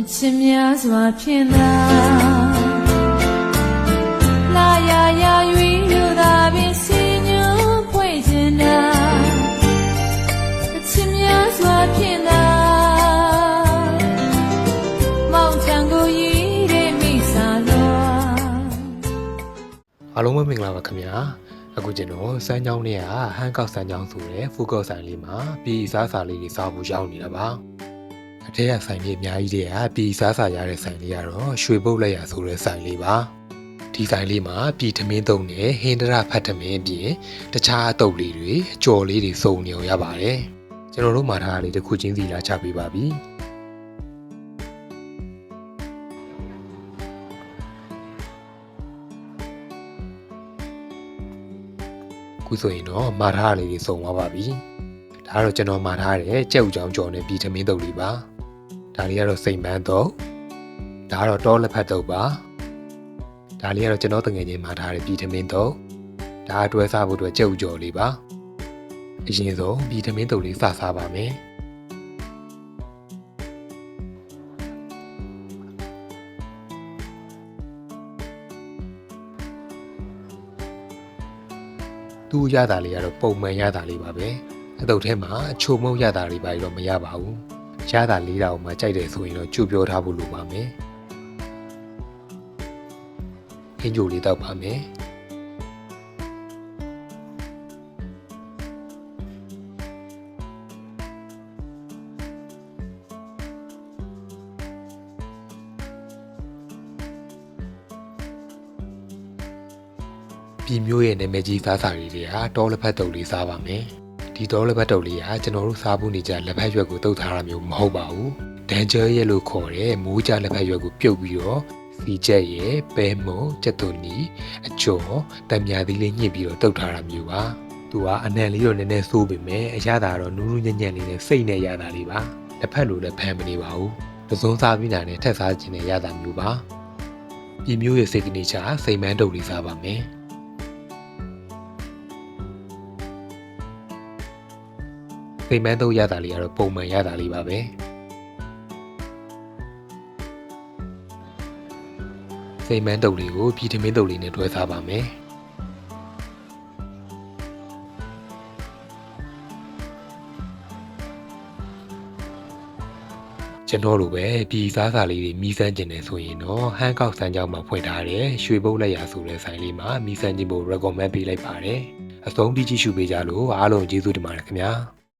အချင်းများစွာဖြင့်သာလာရရရွေယူသာပင်စီညွဖွဲ့ခြင်းသာအချင်းများစွာဖြင့်သာမောင်ချံကိုရည်တဲ့မိစာလွာအားလုံးပဲမင်္ဂလာပါခင်ဗျာအခုကျွန်တော်စမ်းချောင်းနဲ့ကဟန်ကောက်စမ်းချောင်းဆိုတဲ့ဖူကော့ဆိုင်လေးမှာပြည်စားစာလေးတွေစားဖို့ရောက်နေတာပါ အထက်ကဆိုင်လေးအများကြီးတွေကပြည်စားစာရတဲ့ဆိုင်လေးကတော့ရွှေပုတ်လက်ရဆိုတဲ့ဆိုင်လေးပါဒီဆိုင်လေးမှာပြည်ထမင်းသုံးနဲ့ဟင်းဒရဖတ်ထမင်းအပြင်တခြားအတုပ်လေးတွေအကျော်လေးတွေစုံနေအောင်ရပါတယ်ကျွန်တော်တို့မှာထားတာလေးတစ်ခုချင်းစီလာချပေးပါပြီအခုဆိုရင်တော့မှာထားတာလေးတွေစုံသွားပါပြီဒါကတော့ကျွန်တော်မှာထားတဲ့ကြက်ဥချောင်းကြော်နဲ့ပြည်ထမင်းတုပ်လေးပါ ဒါလေးကတော့စိန်ပန်းတုပ်ဒါကတော့တောလက်ဖက်တုပ်ပါဒါလေးကတော့ကျွန်တော်တငယ်ချင်းမှာထားတဲ့ပြည်ထမင်းတုပ်ဒါအတွဲစားဖို့အတွက်ကြက်ဥကြော်လေးပါအရင်ဆုံးပြည်ထမင်းတုပ်လေးစစားပါမယ်သူ့ရတာလေးကတော့ပုံမှန်ရတာလေးပါပဲအတုပ်ထဲမှာအချိုမုံရတာလေးပါတော့မရပါဘူး ရတာလေးတာကိုမှကြိုက်တယ်ဆိုရင်တော့ကြိုပြောထားဖို့လိုပါမယ်ခင်းကြိုလေးတောက်ပါမယ်ပြည်မျိုးရဲ့နာမည်ကြီးစားစာတွေတွေကတောလက်ဖက်တုပ်လေးစားပါမယ် ဒီတောလက်ဖက်တုပ်လေးကကျွန်တော်တို့စားဖို့နေကြလက်ဖက်ရွက်ကိုတုပ်ထားတာမျိုးမဟုတ်ပါဘူးဒန်ဂျယ်ရဲ့လို့ခေါ်တဲ့မိုးကြလက်ဖက်ရွက်ကိုပြုတ်ပြီးတော့စီချက်ရဲ့ပဲမုံချက်သွနီအကျော်တံမြာသီးလေးညှစ်ပြီးတော့တုပ်ထားတာမျိုးပါသူကအနံလေးတော့နည်းနည်းစိုးပေမဲ့အရသာတော့နူးနူးညံ့ညံ့လေးနဲ့စိတ်နဲ့ရတာလေးပါတစ်ဖက်လိုလည်းဖမ်းမနေပါဘူးပစုံစားပြီးတာနဲ့ထက်စားခြင်းနဲ့ရတာမျိုးပါပြည်မျိုးရဲ့စိတ်ကနေချာစိတ်မန်းတုပ်လေးစားပါမယ် စိတ်မန်းတုပ်ရတာလေးကတော့ပုံမှန်ရတာလေးပါပဲစိတ်မန်းတုပ်လေးကိုပြည်ထမင်းတုပ်လေးနဲ့တွဲစားပါမယ်ကျွန်တော်တို့ပဲပြည်စားစာလေးတွေမီးစမ်းကျင်နေဆိုရင်တော့ဟန်ကောက်စမ်းကြောင်းမှာဖွင့်ထားတဲ့ရွှေဘုတ်လက်ရာဆိုတဲ့ဆိုင်လေးမှာမီးစမ်းကျင်ဖို့ recommend ပေးလိုက်ပါတယ်အဆုံးထိကြည့်ရှုပေးကြလို့အားလုံးကျေးဇူးတင်ပါတယ်ခင်ဗျာ